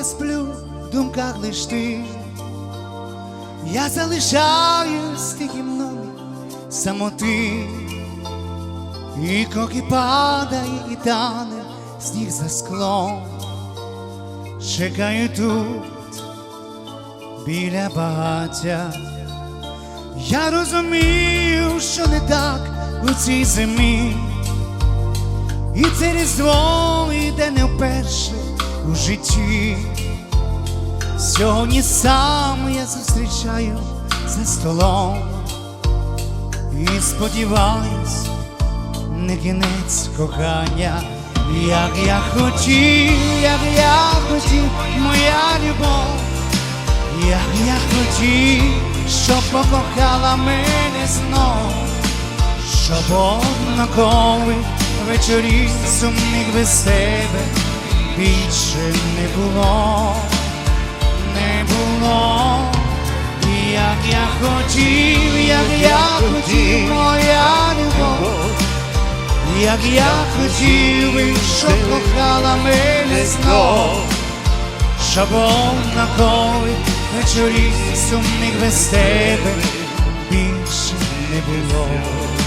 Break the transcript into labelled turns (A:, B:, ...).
A: я сплю, в думках лиш ти. Я залишаюсь тихим мною самоти, і кроки падає і тане сніг за склом. Чекаю тут біля багаття. Я розумію, що не так у цій зимі, і це різдво йде не вперше у житті. Сьогодні сам я зустрічаю за столом. І сподіваюсь, не кінець кохання, як я хотів, як я хотів, моя любов, як я хотів, щоб покохала мене знов, щоб однакових вечорів сумних без тебе більше не було не було, І як я хотів, як я хотів, моя любов, як я хотів, би, щоб кохала мене знов, щоб однакових вечорів сумних без тебе більше не було.